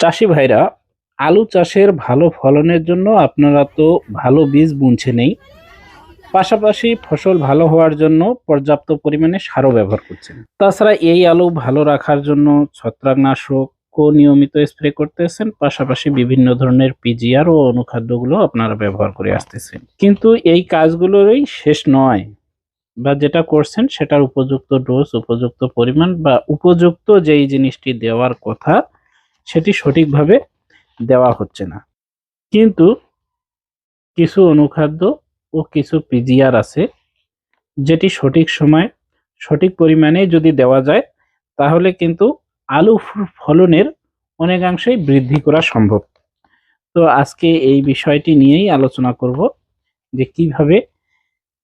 চাষি ভাইরা, আলু চাষের ভালো ফলনের জন্য আপনারা তো ভালো বীজ বুনছে নেই। পাশাপাশি ফসল ভালো হওয়ার জন্য পর্যাপ্ত পরিমাণে সারও ব্যবহার করছেন। তাছাড়া এই আলু ভালো রাখার জন্য ছত্রাকনাশকও নিয়মিত স্প্রে করতেছেন। পাশাপাশি বিভিন্ন ধরনের পিজিআর ও অনুখাদ্যগুলো আপনারা ব্যবহার করে আসতেছেন। কিন্তু এই কাজগুলোরই শেষ নয় বা যেটা করছেন সেটার উপযুক্ত ডোজ উপযুক্ত পরিমাণ বা উপযুক্ত যেই জিনিসটি দেওয়ার কথা সেটি সঠিকভাবে দেওয়া হচ্ছে না। কিন্তু কিছু অনুখাদ্য ও কিছু পিজিআর আছে যেটি সঠিক সময় সঠিক পরিমাণে যদি দেওয়া যায়, তাহলে কিন্তু আলু ফলনের অনেকাংশেই বৃদ্ধি করা সম্ভব। তো আজকে এই বিষয়টি নিয়েই আলোচনা করব যে কীভাবে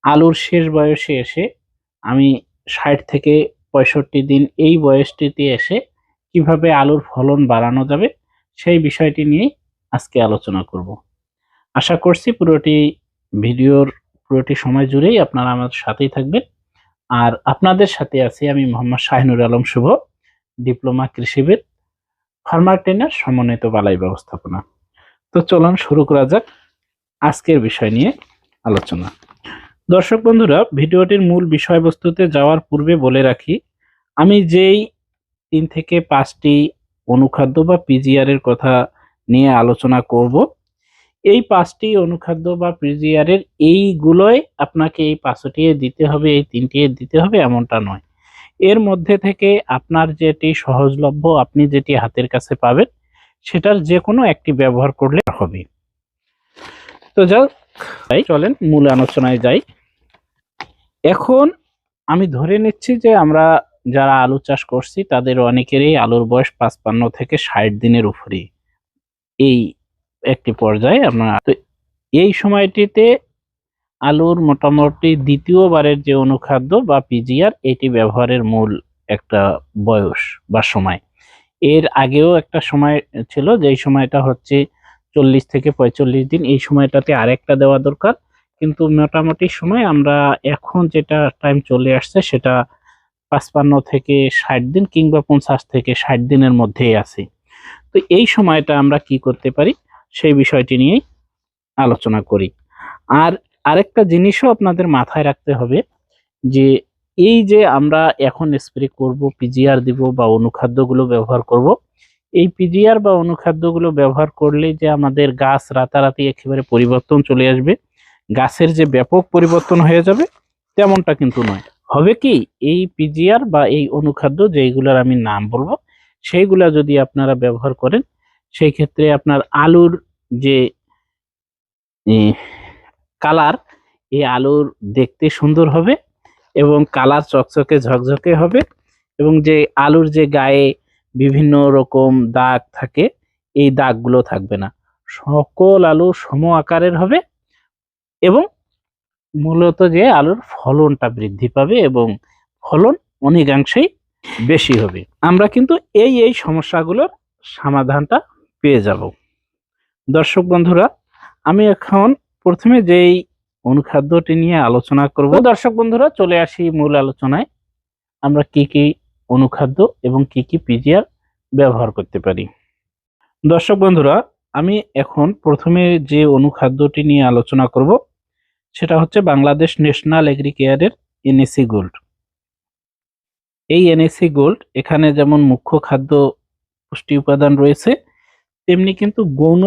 আলুর শেষ বয়সে এসে আমি ষাট থেকে পঁয়ষট্টি দিন এই বয়সটিতে এসে কীভাবে আলুর ফলন বাড়ানো যাবে, সেই বিষয়টি নিয়েই আজকে আলোচনা করব। আশা করছি পুরোটি ভিডিওর, পুরোটি সময় জুড়েই আপনারা আমার সাথেই থাকবেন। আর আপনাদের সাথে আছি আমি মোহাম্মদ শাহিনুর আলম শুভ, ডিপ্লোমা কৃষিবিদ, ফার্মার ট্রেনার, সমন্বিত বালাই ব্যবস্থাপনা। তো চলুন শুরু করা যাক আজকের বিষয় নিয়ে আলোচনা। দর্শক বন্ধুরা, ভিডিওটির মূল বিষয়বস্তুতে যাওয়ার পূর্বে বলে রাখি, আমি যেই তিন থেকে পাঁচটি অনুখাদ্য বা পিজিআর এর কথা নিয়ে আলোচনা করব। এই পাঁচটি অনুখাদ্য বা পিজিআর এর এইগুলোই আপনাকে এই পাঁচটি দিতে হবে, এই তিনটি দিতে হবে এমনটা নয়। এর মধ্যে থেকে আপনার যেটি সহজলভ্য, আপনি যেটি হাতের কাছে পাবেন, সেটার যে কোনো একটি ব্যবহার করলে হবে। তো যাক, তাই চলেন মূল আলোচনায় যাই। এখন আমি ধরে নিচ্ছি যে আমরা যারা আলু চাষ করছি, তাদের অনেকেরই আলুর বয়স পাঁচপান্ন থেকে ষাট দিনের উপরে এই একটি পর্যায়ে আমরা তো এই সময়টিতে আলুর মোটামুটি দ্বিতীয়বারের যে অনুখাদ্য বা পিজিআর এটি ব্যবহারের মূল একটা বয়স বা সময়। এর আগেও একটা সময় ছিল, যেই সময়টা হচ্ছে চল্লিশ থেকে পঁয়তাল্লিশ দিন। এই সময়টাতে আরেকটা দেওয়া দরকার। কিন্তু মোটামুটি সময় আমরা এখন যেটা টাইম চলে আসছে, সেটা পাঁচপান্ন থেকে ষাট দিন কিংবা পঞ্চাশ থেকে ষাট দিনের মধ্যেই আছে। তো এই সময়টা আমরা কি করতে পারি, সেই বিষয়টি নিয়েই আলোচনা করি। আর আরেকটা জিনিসও আপনাদের মাথায় রাখতে হবে যে, এই যে আমরা এখন স্প্রে করব পিজিআর দিব বা অনুখাদ্যগুলো ব্যবহার করব, এই পিজিআর বা অনুখাদ্যগুলো ব্যবহার করলে যে আমাদের গাছ রাতারাতি একেবারে পরিবর্তন চলে আসবে, গাছের যে ব্যাপক পরিবর্তন হয়ে যাবে, তেমনটা কিন্তু নয়। হবে কি এই পিজিআর বা এই অনুখাদ্য যেইগুলোর আমি নাম বলব, সেইগুলা যদি আপনারা ব্যবহার করেন সেই ক্ষেত্রে আপনার আলুর যে কালার, এই আলুর দেখতে সুন্দর হবে এবং কালার চকচকে ঝকঝকে হবে এবং যে আলুর যে গায়ে বিভিন্ন রকম দাগ থাকে, এই দাগগুলো থাকবে না। সকল আলু সম আকারের হবে এবং মূলত যে আলুর ফলনটা বৃদ্ধি পাবে এবং ফলন অনেকাংশেই বেশি হবে। আমরা কিন্তু এই এই সমস্যাগুলোর সমাধানটা পেয়ে যাব। দর্শক বন্ধুরা আমি এখন প্রথমে যেই অনুখাদ্যটি নিয়ে আলোচনা করব দর্শক বন্ধুরা চলে আসি মূল আলোচনায়। আমরা কি কি অনুখাদ্য এবং কি কি পিজিআর ব্যবহার করতে পারি? দর্শক বন্ধুরা আমি এখন প্রথমে যে অনুখাদ্যটি নিয়ে আলোচনা করব সেটা হচ্ছে বাংলাদেশ ন্যাশনাল এগ্রিকেয়ারের এনএসি গোল্ড এই এনএসি গোল্ড এখানে যেমন মুখ্য খাদ্য পুষ্টি উপাদান রয়েছে, তেমনি কিন্তু গৌণ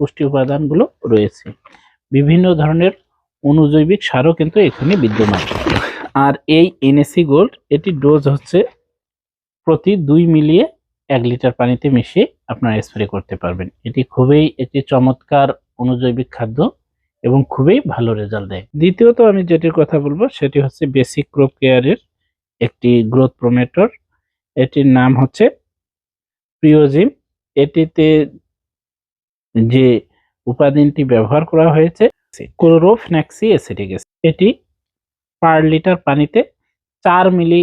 পুষ্টি উপাদানগুলো রয়েছে। বিভিন্ন ধরনের অনুজৈবিক সারও কিন্তু এখানে বিদ্যমান। আর এই এনএসি গোল্ড এটি ডোজ হচ্ছে প্রতি দুই মিলিয়ে এক লিটার পানিতে মিশিয়ে আপনারা স্প্রে করতে পারবেন। এটি খুবই একটি চমৎকার অনুজৈবিক খাদ্য। এবং খুবই ভালো রেজাল্ট দেয়। দ্বিতীয়ত আমি যেটির কথা বলব, সেটি হচ্ছে বেসিক ক্রপ কেয়ারের একটি গ্রোথ প্রোমেটর এটির নাম হচ্ছে প্রিওজিম এটিতে যে উপাদানটি ব্যবহার করা হয়েছে ক্লোরোফ্যাক্সি অ্যাসিটিক এটি পার লিটার পানিতে চার মিলি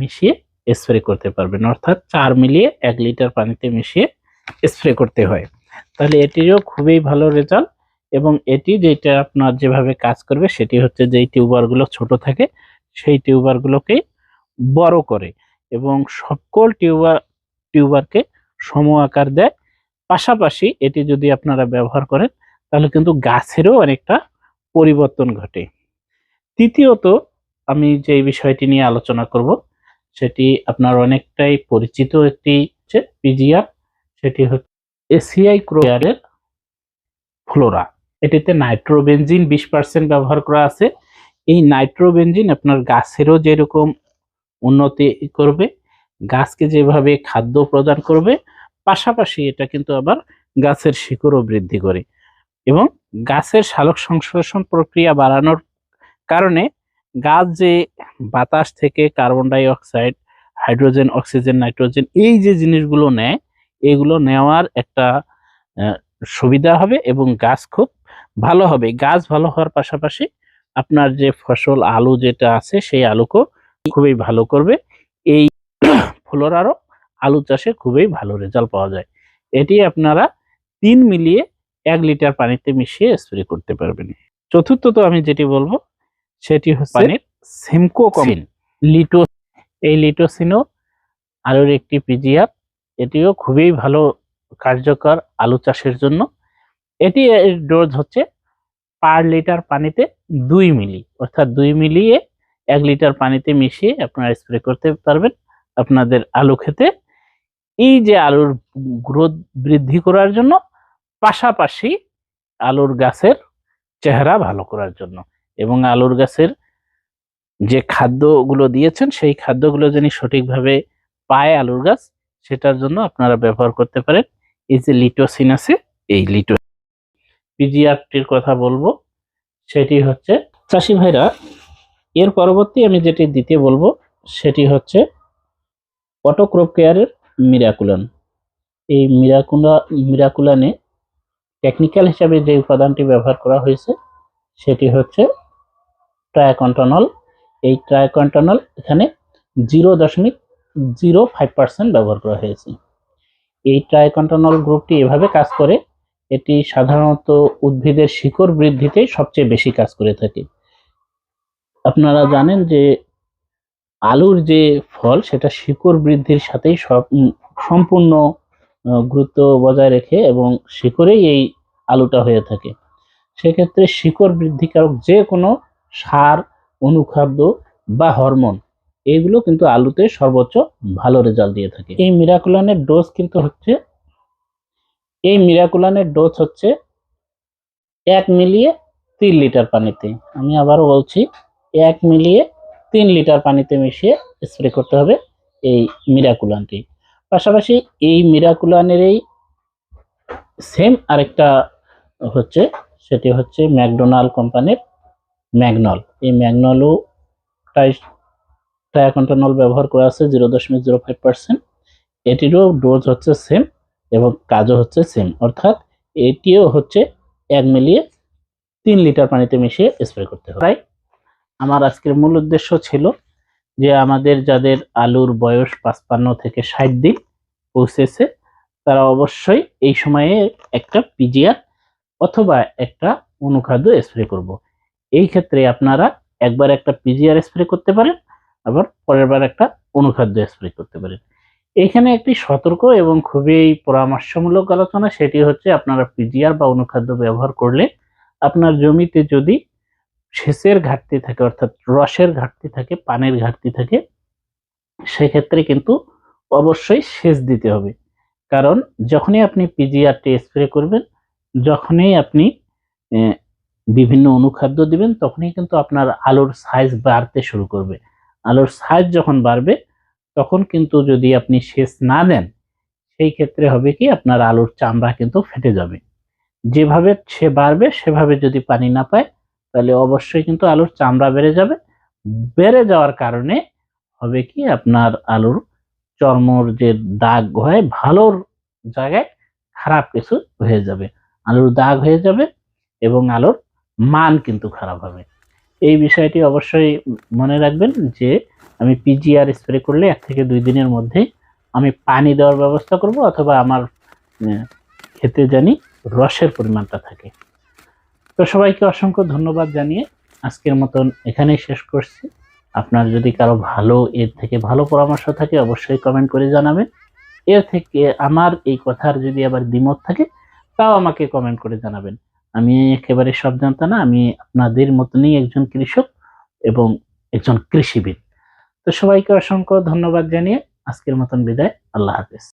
মিশিয়ে স্প্রে করতে পারবেন। অর্থাৎ চার মিলিয়ে এক লিটার পানিতে মিশিয়ে স্প্রে করতে হয়। তাহলে এটিরও খুবই ভালো রেজাল্ট এবং এটি যেটা আপনার যেভাবে কাজ করবে সেটি হচ্ছে যেই টিউবারগুলো ছোট থাকে, সেই টিউবারগুলোকে বড় করে এবং সকল টিউবার, টিউবারকে সম আকার দেয়। পাশাপাশি এটি যদি আপনারা ব্যবহার করেন, তাহলে কিন্তু গাছেরও অনেকটা পরিবর্তন ঘটে। তৃতীয়ত আমি যে বিষয়টি নিয়ে আলোচনা করব, সেটি আপনার অনেকটাই পরিচিত একটি পিজিআর, সেটি হচ্ছে এসিআই ক্রোয়ারের ফ্লোরা। এটিতে নাইট্রোবেনজিন বিশ পার্সেন্ট ব্যবহার করা আছে। এই নাইট্রোবেনজিন আপনার গাছেরও যেরকম উন্নতি করবে, গাছকে যেভাবে খাদ্য প্রদান করবে, পাশাপাশি এটা কিন্তু আবার গাছের শিকড়ও বৃদ্ধি করে এবং গাছের সালোক সংশ্লেষণ প্রক্রিয়া বাড়ানোর কারণে গাছ যে বাতাস থেকে carbon dioxide hydrogen, oxygen, nitrogen এই যে জিনিসগুলো নেয়, এগুলো নেওয়ার একটা সুবিধা হবে এবং গাছ খুব ভালো হবে। গাছ ভালো হওয়ার পাশাপাশি আপনার যে ফসল আলু যেটা আছে সেই আলুকেও খুবই ভালো করবে। এই ফ্লোরারও আলু চাষে খুবই ভালো রেজাল্ট পাওয়া যায়। এটি আপনারা তিন মিলিয়ে এক লিটার পানিতে মিশিয়ে স্প্রে করতে পারবেন। চতুর্থত আমি যেটি বলব সেটি হচ্ছে পানির সিমকো কমিন লিটো এই লিটোসিনো আলুর একটি পিজিআর এটিও খুবই ভালো কার্যকর আলু চাষের জন্য। এটি এর ডোজ হচ্ছে পার লিটার পানিতে দুই মিলি, অর্থাৎ দুই মিলিয়ে এক লিটার পানিতে মিশিয়ে আপনারা স্প্রে করতে পারবেন আপনাদের আলু খেতে। এই যে আলুর গ্রোথ বৃদ্ধি করার জন্য পাশাপাশি আলুর গাছের চেহারা ভালো করার জন্য এবং আলুর গাছের যে খাদ্যগুলো দিয়েছেন সেই খাদ্যগুলো যেন সঠিকভাবে পায় আলুর গাছ, সেটার জন্য আপনারা ব্যবহার করতে পারেন। এই যে লিটোসিন আছে, এই লিটো পিজিআরটির কথা বলব, সেটি হচ্ছে চাষি ভাইরা, এর পরবর্তী আমি যেটি দিতে বলব, সেটি হচ্ছে অটোক্রপ কেয়ারের মিরাকুলান। এই মিরাকুলা, মিরাকুলানে টেকনিক্যাল হিসাবে যে উপাদানটি ব্যবহার করা হয়েছে, সেটি হচ্ছে ট্রায়াকন্টনল এই ট্রায়াকন্টনল এখানে জিরো দশমিক জিরো ফাইভ পার্সেন্ট ব্যবহার করা হয়েছে। এই ট্রাইকন্টনল গ্রুপটি এভাবে কাজ করে এটি সাধারণত উদ্ভিদের শিকড় বৃদ্ধিতে সবচেয়ে বেশি কাজ করে থাকে। আপনারা জানেন যে আলুর যে ফল, সেটা শিকড় বৃদ্ধির সাথেই সব সম্পূর্ণ গুরুত্ব বজায় রেখে এবং শিকড়েই এই আলুটা হয়ে থাকে। সেক্ষেত্রে শিকড় বৃদ্ধিকারক যে কোনো সার, অনুখাদ্য বা হরমোন, এগুলো কিন্তু আলুতে সর্বোচ্চ ভালো রেজাল্ট দিয়ে থাকে। এই মিরাকুলানের ডোজ কিন্তু হচ্ছে এই মিরাকুলানের ডোজ হচ্ছে এক মিলিয়ে তিন লিটার পানিতে। আমি আবারও বলছি, এক মিলিয়ে তিন লিটার পানিতে মিশিয়ে স্প্রে করতে হবে এই মিরাকুলানটি। পাশাপাশি এই মিরাকুলানের এই সেম আরেকটা হচ্ছে, সেটি হচ্ছে ম্যাকডোনাল্ড কোম্পানির ম্যাগনল। এই ম্যাগনলও প্রায় ট্রায়াকন্টনল ব্যবহার করা আছে জিরো দশমিক জিরো ফাইভ পার্সেন্ট এটিরও ডোজ হচ্ছে সেম এবং কাজও হচ্ছে সেম অর্থাৎ এটিও হচ্ছে এক মিলিয়ে তিন লিটার পানিতে মিশিয়ে স্প্রে করতে হবে। তাই আমার আজকের মূল উদ্দেশ্য ছিল যে আমাদের যাদের আলুর বয়স পাঁচপান্ন থেকে ষাট দিন পৌঁছেছে, তারা অবশ্যই এই সময়ে একটা পিজিআর অথবা একটা অনুখাদ্য স্প্রে করব। এই ক্ষেত্রে আপনারা একবার একটা পিজিআর স্প্রে করতে পারেন, আবার পরের বার একটা অনুখাদ্য স্প্রে করতে পারেন। এখানে একটি সতর্ক এবং খুবই পরামর্শমূলক আলোচনা, সেটি হচ্ছে আপনারা পিজিআর বা অনুখাদ্য ব্যবহার করলে আপনার জমিতে যদি সেচের ঘাটতি থাকে, অর্থাৎ রসের ঘাটতি থাকে, পানির ঘাটতি থাকে, সেক্ষেত্রে কিন্তু অবশ্যই সেচ দিতে হবে। কারণ যখনই আপনি পিজিআরটি স্প্রে করবেন, যখনই আপনি বিভিন্ন অনুখাদ্য দিবেন, তখনই কিন্তু আপনার আলুর সাইজ বাড়তে শুরু করবে। আলুর সাইজ যখন বাড়বে তখন কিন্তু যদি আপনি সেচ না দেন, সেই ক্ষেত্রে হবে কি আপনার আলুর চামড়া কিন্তু ফেটে যাবে। যেভাবে সে বাড়বে, সেভাবে যদি পানি না পায়, তাহলে অবশ্যই কিন্তু আলুর চামড়া বেড়ে যাবে। বেড়ে যাওয়ার কারণে হবে কি আপনার আলুর চর্মর যে দাগ হয়, ভালোর জায়গায় খারাপ কিছু হয়ে যাবে। আলুর দাগ হয়ে যাবে এবং আলুর মান কিন্তু খারাপ হবে। এই বিষয়টি অবশ্যই মনে রাখবেন যে আমি পিজিআর স্প্রে করলে এক থেকে দুই দিনের মধ্যে আমি পানি দেওয়ার ব্যবস্থা করব অথবা আমার খেতে জানি রসের পরিমাণটা থাকে। তো সবাইকে অসংখ্য ধন্যবাদ জানিয়ে আজকের মতন এখানেই শেষ করছি। আপনার যদি কারও ভালো এর থেকে ভালো পরামর্শ থাকে অবশ্যই কমেন্ট করে জানাবেন। এর থেকে আমার এই কথার যদি আবার দ্বিমত থাকে, তাও আমাকে কমেন্ট করে জানাবেন। আমি একেবারে সব জানতাম না, আমি আপনাদের মতনই একজন কৃষক এবং একজন কৃষিবিদ। তো সবাইকে অসংখ্য ধন্যবাদ জানিয়ে আজকের মতন বিদায়। আল্লাহ হাফিজ।